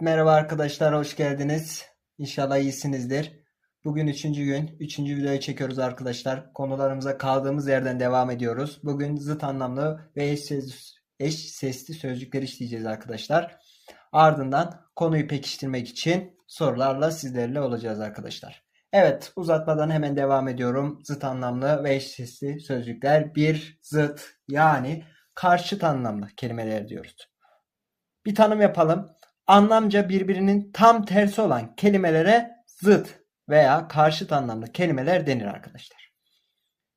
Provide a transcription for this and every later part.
Merhaba arkadaşlar hoş geldiniz. İnşallah iyisinizdir. Bugün üçüncü gün. Üçüncü videoyu çekiyoruz arkadaşlar. Konularımıza kaldığımız yerden devam ediyoruz. Bugün zıt anlamlı ve eş, ses, eş sesli sözcükler işleyeceğiz arkadaşlar. Ardından konuyu pekiştirmek için sorularla sizlerle olacağız arkadaşlar. Evet uzatmadan hemen devam ediyorum. Zıt anlamlı ve eş sesli sözcükler bir zıt yani karşıt anlamlı kelimeler diyoruz. Bir tanım yapalım. Anlamca birbirinin tam tersi olan kelimelere zıt veya karşıt anlamlı kelimeler denir arkadaşlar.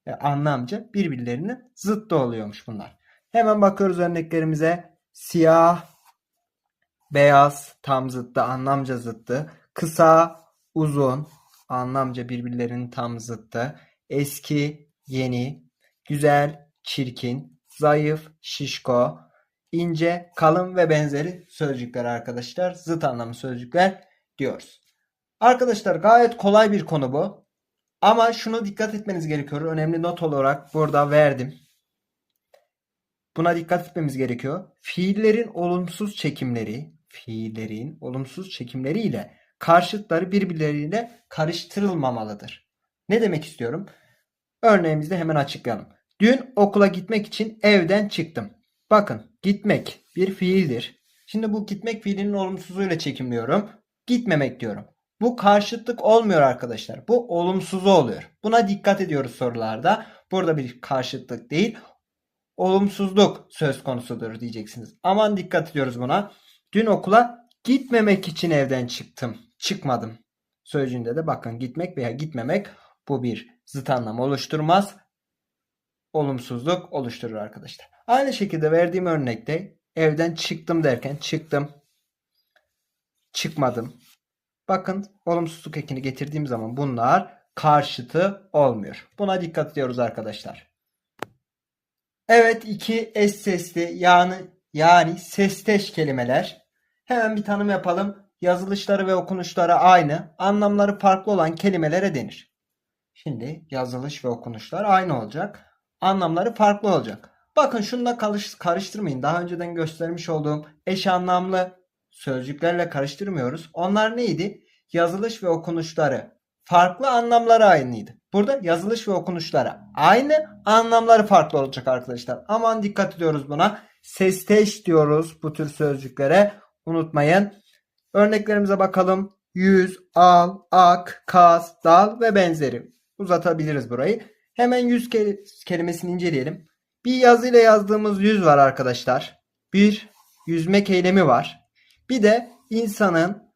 E, anlamca birbirlerinin zıttı oluyormuş bunlar. Hemen bakıyoruz örneklerimize. Siyah, beyaz tam zıttı, anlamca zıttı. Kısa, uzun, anlamca birbirlerinin tam zıttı. Eski, yeni, güzel, çirkin, zayıf, şişko, ince, kalın ve benzeri sözcükler arkadaşlar. Zıt anlamlı sözcükler diyoruz. Arkadaşlar gayet kolay bir konu bu. Ama şunu dikkat etmeniz gerekiyor. Önemli not olarak burada verdim. Buna dikkat etmemiz gerekiyor. Fiillerin olumsuz çekimleri, fiillerin olumsuz çekimleri ile karşıtları birbirleriyle karıştırılmamalıdır. Ne demek istiyorum? Örneğimizde hemen açıklayalım. Dün okula gitmek için evden çıktım. Bakın gitmek bir fiildir. Şimdi bu gitmek fiilinin olumsuzluğuyla çekimliyorum. Gitmemek diyorum. Bu karşıtlık olmuyor arkadaşlar. Bu olumsuzu oluyor. Buna dikkat ediyoruz sorularda. Burada bir karşıtlık değil, olumsuzluk söz konusudur diyeceksiniz. Aman dikkat ediyoruz buna. Dün okula gitmemek için evden çıktım. Çıkmadım. Sözcüğünde de bakın gitmek veya gitmemek bu bir zıt anlam oluşturmaz. Olumsuzluk oluşturur arkadaşlar. Aynı şekilde verdiğim örnekte evden çıktım derken çıktım. Çıkmadım. Bakın olumsuzluk ekini getirdiğim zaman bunlar karşıtı olmuyor. Buna dikkat ediyoruz arkadaşlar. Evet iki eş sesli yani yani sesteş kelimeler. Hemen bir tanım yapalım. Yazılışları ve okunuşları aynı, anlamları farklı olan kelimelere denir. Şimdi yazılış ve okunuşlar aynı olacak. Anlamları farklı olacak. Bakın şununla karıştırmayın. Daha önceden göstermiş olduğum eş anlamlı sözcüklerle karıştırmıyoruz. Onlar neydi? Yazılış ve okunuşları farklı anlamları aynıydı. Burada yazılış ve okunuşları aynı anlamları farklı olacak arkadaşlar. Aman dikkat ediyoruz buna. Sesteş diyoruz bu tür sözcüklere. Unutmayın. Örneklerimize bakalım. Yüz, al, ak, kas, dal ve benzeri. Uzatabiliriz burayı. Hemen yüz kelimesini inceleyelim. Bir yazıyla yazdığımız yüz var arkadaşlar. Bir yüzmek eylemi var. Bir de insanın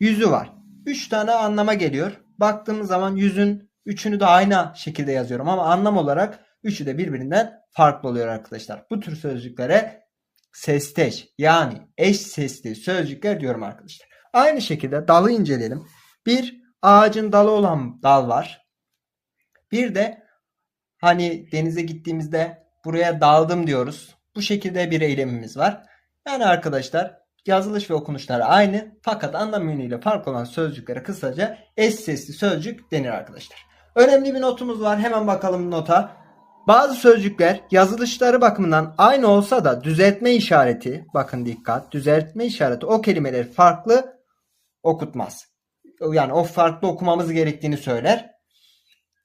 yüzü var. Üç tane anlama geliyor. Baktığımız zaman yüzün üçünü de aynı şekilde yazıyorum ama anlam olarak üçü de birbirinden farklı oluyor arkadaşlar. Bu tür sözcüklere sesteş yani eş sesli sözcükler diyorum arkadaşlar. Aynı şekilde dalı inceleyelim. Bir ağacın dalı olan dal var. Bir de hani denize gittiğimizde buraya daldım diyoruz. Bu şekilde bir eylemimiz var. Yani arkadaşlar yazılış ve okunuşlar aynı fakat anlam yönüyle farklı olan sözcüklere kısaca eş sesli sözcük denir arkadaşlar. Önemli bir notumuz var. Hemen bakalım nota. Bazı sözcükler yazılışları bakımından aynı olsa da düzeltme işareti, bakın dikkat, düzeltme işareti o kelimeleri farklı okutmaz. Yani o farklı okumamız gerektiğini söyler.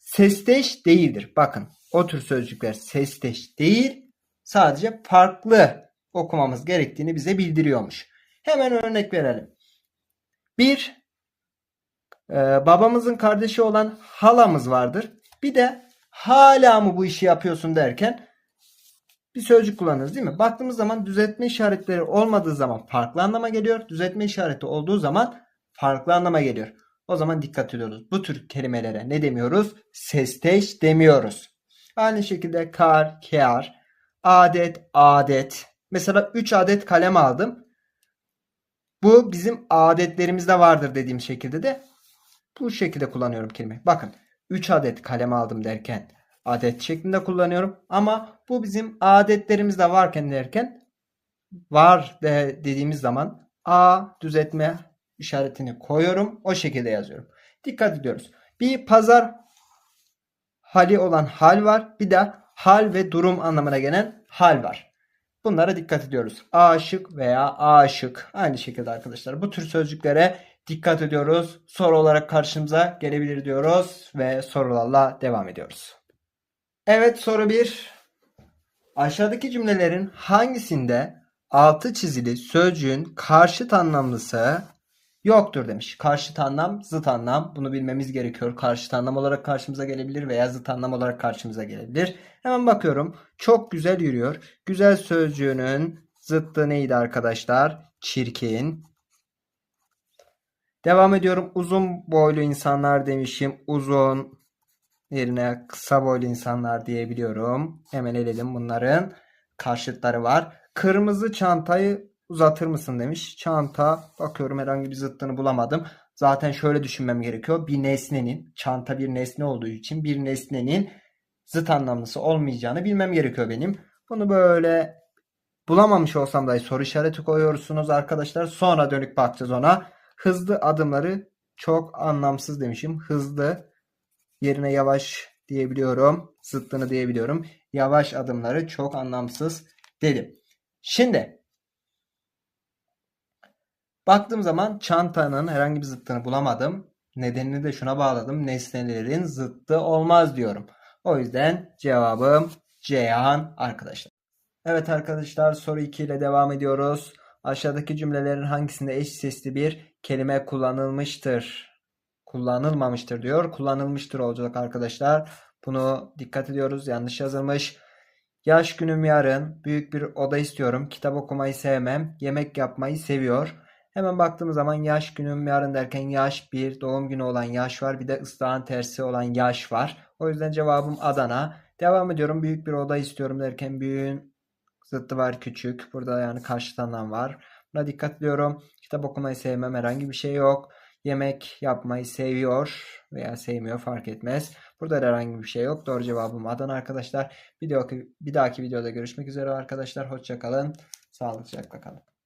Sesteş değildir. Bakın o tür sözcükler sesteş değil, sadece farklı okumamız gerektiğini bize bildiriyormuş. Hemen örnek verelim. Bir, e, babamızın kardeşi olan halamız vardır. Bir de hala mı bu işi yapıyorsun derken bir sözcük kullanırız değil mi? Baktığımız zaman düzeltme işaretleri olmadığı zaman farklı anlama geliyor. Düzeltme işareti olduğu zaman farklı anlama geliyor. O zaman dikkat ediyoruz. Bu tür kelimelere ne demiyoruz? Sesteş demiyoruz. Aynı şekilde kar, kar, adet, adet. Mesela 3 adet kalem aldım. Bu bizim adetlerimizde vardır dediğim şekilde de bu şekilde kullanıyorum kelimeyi. Bakın 3 adet kalem aldım derken adet şeklinde kullanıyorum. Ama bu bizim adetlerimizde varken derken var de dediğimiz zaman a düzeltme işaretini koyuyorum. O şekilde yazıyorum. Dikkat ediyoruz. Bir pazar hali olan hal var. Bir de hal ve durum anlamına gelen hal var. Bunlara dikkat ediyoruz. Aşık veya aşık. Aynı şekilde arkadaşlar. Bu tür sözcüklere dikkat ediyoruz. Soru olarak karşımıza gelebilir diyoruz ve sorularla devam ediyoruz. Evet soru 1. Aşağıdaki cümlelerin hangisinde altı çizili sözcüğün karşıt anlamlısı yoktur demiş. Karşıt anlam, zıt anlam. Bunu bilmemiz gerekiyor. Karşıt anlam olarak karşımıza gelebilir veya zıt anlam olarak karşımıza gelebilir. Hemen bakıyorum. Çok güzel yürüyor. Güzel sözcüğünün zıttı neydi arkadaşlar? Çirkin. Devam ediyorum. Uzun boylu insanlar demişim. Uzun yerine kısa boylu insanlar diyebiliyorum. Hemen eledim bunların karşıtları var. Kırmızı çantayı uzatır mısın demiş. Çanta bakıyorum herhangi bir zıttını bulamadım. Zaten şöyle düşünmem gerekiyor. Bir nesnenin çanta bir nesne olduğu için bir nesnenin zıt anlamlısı olmayacağını bilmem gerekiyor benim. Bunu böyle bulamamış olsam dahi soru işareti koyuyorsunuz arkadaşlar. Sonra dönük bakacağız ona. Hızlı adımları çok anlamsız demişim. Hızlı yerine yavaş diyebiliyorum. Zıttını diyebiliyorum. Yavaş adımları çok anlamsız dedim. Şimdi baktığım zaman çantanın herhangi bir zıttını bulamadım. Nedenini de şuna bağladım. Nesnelerin zıttı olmaz diyorum. O yüzden cevabım Ceyhan arkadaşlar. Evet arkadaşlar soru 2 ile devam ediyoruz. Aşağıdaki cümlelerin hangisinde eş sesli bir kelime kullanılmıştır? Kullanılmamıştır diyor. Kullanılmıştır olacak arkadaşlar. Bunu dikkat ediyoruz. Yanlış yazılmış. Yaş günüm yarın. Büyük bir oda istiyorum. Kitap okumayı sevmem. Yemek yapmayı seviyor. Hemen baktığımız zaman yaş günüm yarın derken yaş bir doğum günü olan yaş var. Bir de ıslahın tersi olan yaş var. O yüzden cevabım Adana. Devam ediyorum. Büyük bir oda istiyorum derken büyüğün zıttı var küçük. Burada yani karşıt anlam var. Buna dikkat ediyorum. Kitap okumayı sevmem herhangi bir şey yok. Yemek yapmayı seviyor veya sevmiyor fark etmez. Burada herhangi bir şey yok. Doğru cevabım Adana arkadaşlar. Dahaki, bir dahaki videoda görüşmek üzere arkadaşlar. Hoşçakalın. Sağlıcakla kalın.